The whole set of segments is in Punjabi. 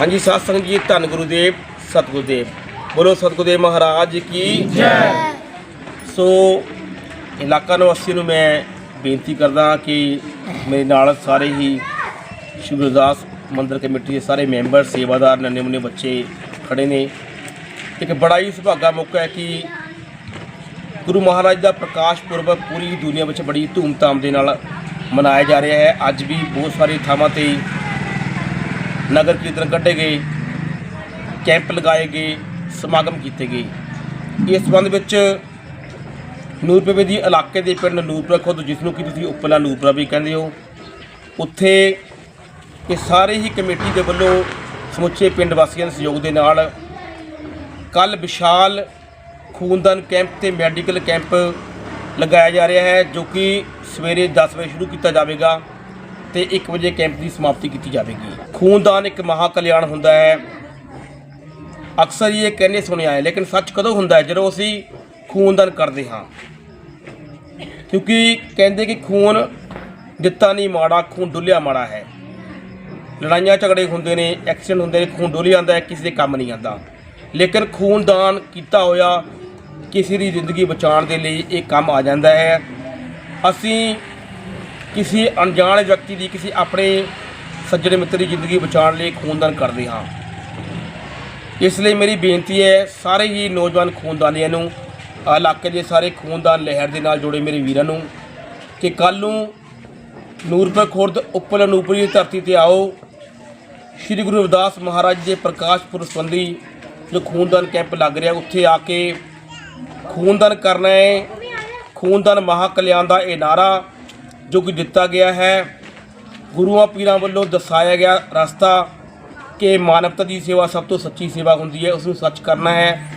ਹਾਂਜੀ ਸਾਧ ਸੰਗਤ ਜੀ, ਧੰਨ ਗੁਰੂਦੇਵ, ਸਤਿਗੁਰਦੇਵ। ਬੋਲੋ ਸਤਿਗੁਰਦੇਵ ਮਹਾਰਾਜ ਕੀ ਜੈ। ਸੋ ਇਲਾਕਾ ਨਿਵਾਸੀ ਨੂੰ ਮੈਂ ਬੇਨਤੀ ਕਰਦਾ ਕਿ ਮੇਰੇ ਨਾਲ ਸਾਰੇ ਹੀ ਸ਼੍ਰੀ ਗੁਰਦਾਸ ਮੰਦਰ ਕਮੇਟੀ ਦੇ ਸਾਰੇ ਮੈਂਬਰ, ਸੇਵਾਦਾਰ ਨੰਨੇ ਮੁੰਨੇ ਬੱਚੇ ਖੜੇ ਨੇ। ਇੱਕ ਬੜਾ ਹੀ ਸੁਭਾਗਾ ਮੌਕਾ ਹੈ ਕਿ ਗੁਰੂ ਮਹਾਰਾਜ ਦਾ ਪ੍ਰਕਾਸ਼ ਪੁਰਬ ਪੂਰੀ ਦੁਨੀਆ ਵਿੱਚ ਬੜੀ ਧੂਮਧਾਮ ਦੇ ਨਾਲ ਮਨਾਇਆ ਜਾ ਰਿਹਾ ਹੈ। ਅੱਜ ਵੀ ਬਹੁਤ ਸਾਰੇ ਥਾਵਾਂ ਤੇ ਨਗਰ ਕੀਰਤਨ ਕੱਢੇ ਗਏ, ਕੈਂਪ ਲਗਾਏ ਗਏ, ਸਮਾਗਮ ਕੀਤੇ ਗਏ। ਇਸ ਸੰਬੰਧ ਵਿੱਚ ਨੂਰਪੁਰੇ ਦੀ ਇਲਾਕੇ ਦੇ ਪਿੰਡ ਨੂਰਪੁਰਾ ਖੁਦ ਜਿਸ ਨੂੰ ਕਿ ਤੁਸੀਂ ਉੱਪਲਾ ਨੂਰਪੁਰਾ ਵੀ ਕਹਿੰਦੇ ਹੋ, ਉੱਥੇ ਇਹ ਸਾਰੇ ਹੀ ਕਮੇਟੀ ਦੇ ਵੱਲੋਂ ਸਮੁੱਚੇ ਪਿੰਡ ਵਾਸੀਆਂ ਦੇ ਸਹਿਯੋਗ ਦੇ ਨਾਲ ਕੱਲ ਵਿਸ਼ਾਲ ਖੂਨਦਾਨ ਕੈਂਪ ਤੇ ਮੈਡੀਕਲ ਕੈਂਪ ਲਗਾਇਆ ਜਾ ਰਿਹਾ ਹੈ, ਜੋ ਕਿ ਸਵੇਰੇ 10 ਵਜੇ ਸ਼ੁਰੂ ਕੀਤਾ ਜਾਵੇਗਾ। ਤੇ 1 ਵਜੇ ਕੈਂਪ ਦੀ ਸਮਾਪਤੀ ਕੀਤੀ ਜਾਵੇਗੀ। ਖੂਨਦਾਨ ਇੱਕ ਮਹਾ ਕਲਿਆਣ ਹੁੰਦਾ ਹੈ। ਅਕਸਰ ਹੀ ਇਹ ਕਹਿੰਦੇ ਸੁਣਿਆ ਹੈ ਲੇਕਿਨ ਸੱਚ ਕਦੋਂ ਹੁੰਦਾ ਹੈ? ਜਦੋਂ ਅਸੀਂ ਖੂਨਦਾਨ ਕਰਦੇ ਹਾਂ। ਕਿਉਂਕਿ ਕਹਿੰਦੇ ਕਿ ਖੂਨ ਦਿੱਤਾ ਨਹੀਂ ਮਾੜਾ, ਖੂਨ ਡੁੱਲਿਆ ਮਾੜਾ ਹੈ। ਲੜਾਈਆਂ ਝਗੜੇ ਹੁੰਦੇ ਨੇ, ਐਕਸੀਡੈਂਟ ਹੁੰਦੇ ਨੇ, ਖੂਨ ਡੁੱਲ ਜਾਂਦਾ ਹੈ, ਕਿਸੇ ਦੇ ਕੰਮ ਨਹੀਂ ਆਉਂਦਾ। ਲੇਕਿਨ ਖੂਨਦਾਨ ਕੀਤਾ ਹੋਇਆ ਕਿਸੇ ਦੀ ਜ਼ਿੰਦਗੀ ਬਚਾਉਣ ਦੇ ਲਈ ਇਹ ਕੰਮ ਆ ਜਾਂਦਾ ਹੈ। ਅਸੀਂ ਕਿਸੇ ਅਣਜਾਣ ਵਿਅਕਤੀ ਦੀ ਕਿਸੇ ਆਪਣੇ ਸੱਜਣ ਮਿੱਤਰ ਦੀ ਜ਼ਿੰਦਗੀ ਬਚਾਉਣ ਲਈ ਖੂਨਦਾਨ ਕਰਦੇ ਹਾਂ। ਇਸ ਲਈ ਮੇਰੀ ਬੇਨਤੀ ਹੈ, ਸਾਰੇ ਹੀ ਨੌਜਵਾਨ ਖੂਨਦਾਨੀਆਂ ਨੂੰ ਇਲਾਕੇ ਦੇ ਸਾਰੇ ਖੂਨਦਾਨ ਲਹਿਰ ਦੇ ਨਾਲ ਜੁੜੇ ਮੇਰੇ ਵੀਰਾਂ ਨੂੰ, ਕਿ ਕੱਲ ਨੂੰ ਨੂਰਪੁਰ ਖੁਰਦ ਉੱਪਰ ਨੂਰਪੁਰੀ ਦੀ ਧਰਤੀ ਤੇ ਆਓ। ਸ਼੍ਰੀ ਗੁਰੂ ਰਵਿਦਾਸ ਮਹਾਰਾਜ ਦੇ ਪ੍ਰਕਾਸ਼ ਪੁਰਬ ਸੰਬੰਧੀ ਜੋ ਖੂਨਦਾਨ ਕੈਂਪ ਲੱਗ ਰਿਹਾ, ਉੱਥੇ ਆ ਕੇ ਖੂਨਦਾਨ ਕਰਨਾ ਹੈ। ਖੂਨਦਾਨ ਮਹਾ ਕਲਿਆਣ ਦਾ ਇਹ ਨਾਰਾ ਜੋ ਕਿ ਦਿੱਤਾ ਗਿਆ ਹੈ। ਗੁਰੂਆਂ ਪੀਰਾਂ ਵੱਲੋਂ ਦਰਸਾਇਆ ਗਿਆ ਰਸਤਾ ਕਿ ਮਾਨਵਤਾ ਦੀ ਸੇਵਾ ਸਭ ਤੋਂ ਸੱਚੀ ਸੇਵਾ ਹੁੰਦੀ ਹੈ ਉਸ ਨੂੰ ਸੱਚ ਕਰਨਾ ਹੈ।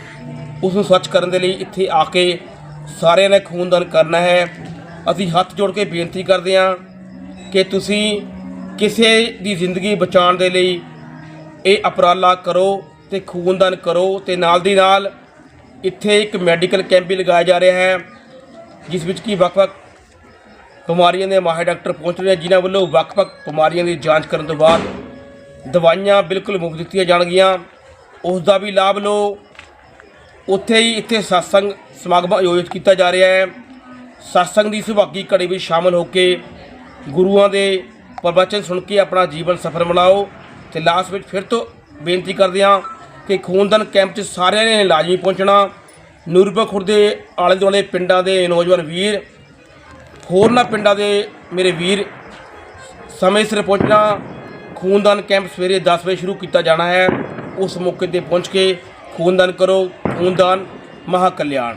ਉਸ ਨੂੰ ਸੱਚ ਕਰਨ ਦੇ ਲਈ ਇੱਥੇ ਆ ਕੇ ਸਾਰਿਆਂ ਨੇ ਖੂਨਦਾਨ ਕਰਨਾ ਹੈ। ਅਸੀਂ ਹੱਥ ਜੋੜ ਕੇ ਬੇਨਤੀ ਕਰਦੇ ਹਾਂ ਕਿ ਤੁਸੀਂ ਕਿਸੇ ਦੀ ਜ਼ਿੰਦਗੀ ਬਚਾਉਣ ਦੇ ਲਈ ਇਹ ਉਪਰਾਲਾ ਕਰੋ ਤੇ ਖੂਨਦਾਨ ਕਰੋ ਤੇ ਨਾਲ ਦੀ ਨਾਲ ਇੱਥੇ ਇੱਕ ਮੈਡੀਕਲ ਕੈਂਪ ਵੀ ਲਗਾਇਆ ਜਾ ਰਿਹਾ ਹੈ, ਜਿਸ ਵਿੱਚ ਕੀ ਵੱਖ-ਵੱਖ ਬਿਮਾਰੀਆਂ ਦੇ ਮਾਹਿਰ ਡਾਕਟਰ ਪਹੁੰਚ ਰਹੇ ਹਨ ਜਿਨ੍ਹਾਂ ਵੱਲੋਂ ਵੱਖ-ਵੱਖ ਬਿਮਾਰੀਆਂ ਦੀ ਜਾਂਚ ਕਰਨ ਤੋਂ ਬਾਅਦ ਦਵਾਈਆਂ ਬਿਲਕੁਲ ਮੁਫਤ ਦਿੱਤੀਆਂ ਜਾਣਗੀਆਂ। ਉਸ ਦਾ ਵੀ ਲਾਭ ਲਓ। ਉੱਥੇ ਹੀ ਇੱਥੇ satsang ਸਮਾਗਮ ਆਯੋਜਿਤ ਕੀਤਾ ਜਾ ਰਿਹਾ ਹੈ। satsang ਦੀ ਸੁਭਾਗੀ ਘੜੀ ਵਿੱਚ ਸ਼ਾਮਲ ਹੋ ਕੇ ਗੁਰੂਆਂ ਦੇ ਪ੍ਰਵਚਨ ਸੁਣ ਕੇ ਆਪਣਾ ਜੀਵਨ ਸਫਲ ਬਣਾਓ। ਤੇ ਲਾਸਟ ਵਿੱਚ ਫਿਰ ਤੋਂ ਬੇਨਤੀ ਕਰਦੇ ਹਾਂ ਕਿ ਖੂਨਦਾਨ ਕੈਂਪ 'ਚ ਸਾਰਿਆਂ ਨੇ ਲਾਜ਼ਮੀ ਪਹੁੰਚਣਾ। ਨੂਰਪੁਰ ਖੁਰਦ ਦੇ ਆਲੇ ਦੁਆਲੇ ਪਿੰਡਾਂ ਦੇ ਨੌਜਵਾਨ ਵੀਰ ਹੋਰਨਾਂ ਪਿੰਡਾਂ ਦੇ ਮੇਰੇ ਵੀਰ, ਸਮੇਂ ਸਿਰ ਪਹੁੰਚਣਾ, ਖੂਨਦਾਨ ਕੈਂਪ ਸਵੇਰੇ 10 ਵਜੇ ਸ਼ੁਰੂ ਕੀਤਾ ਜਾਣਾ ਹੈ। ਉਸ ਮੌਕੇ ਤੇ ਪਹੁੰਚ ਕੇ ਖੂਨਦਾਨ ਕਰੋ, ਖੂਨਦਾਨ ਮਹਾ ਕਲਿਆਣ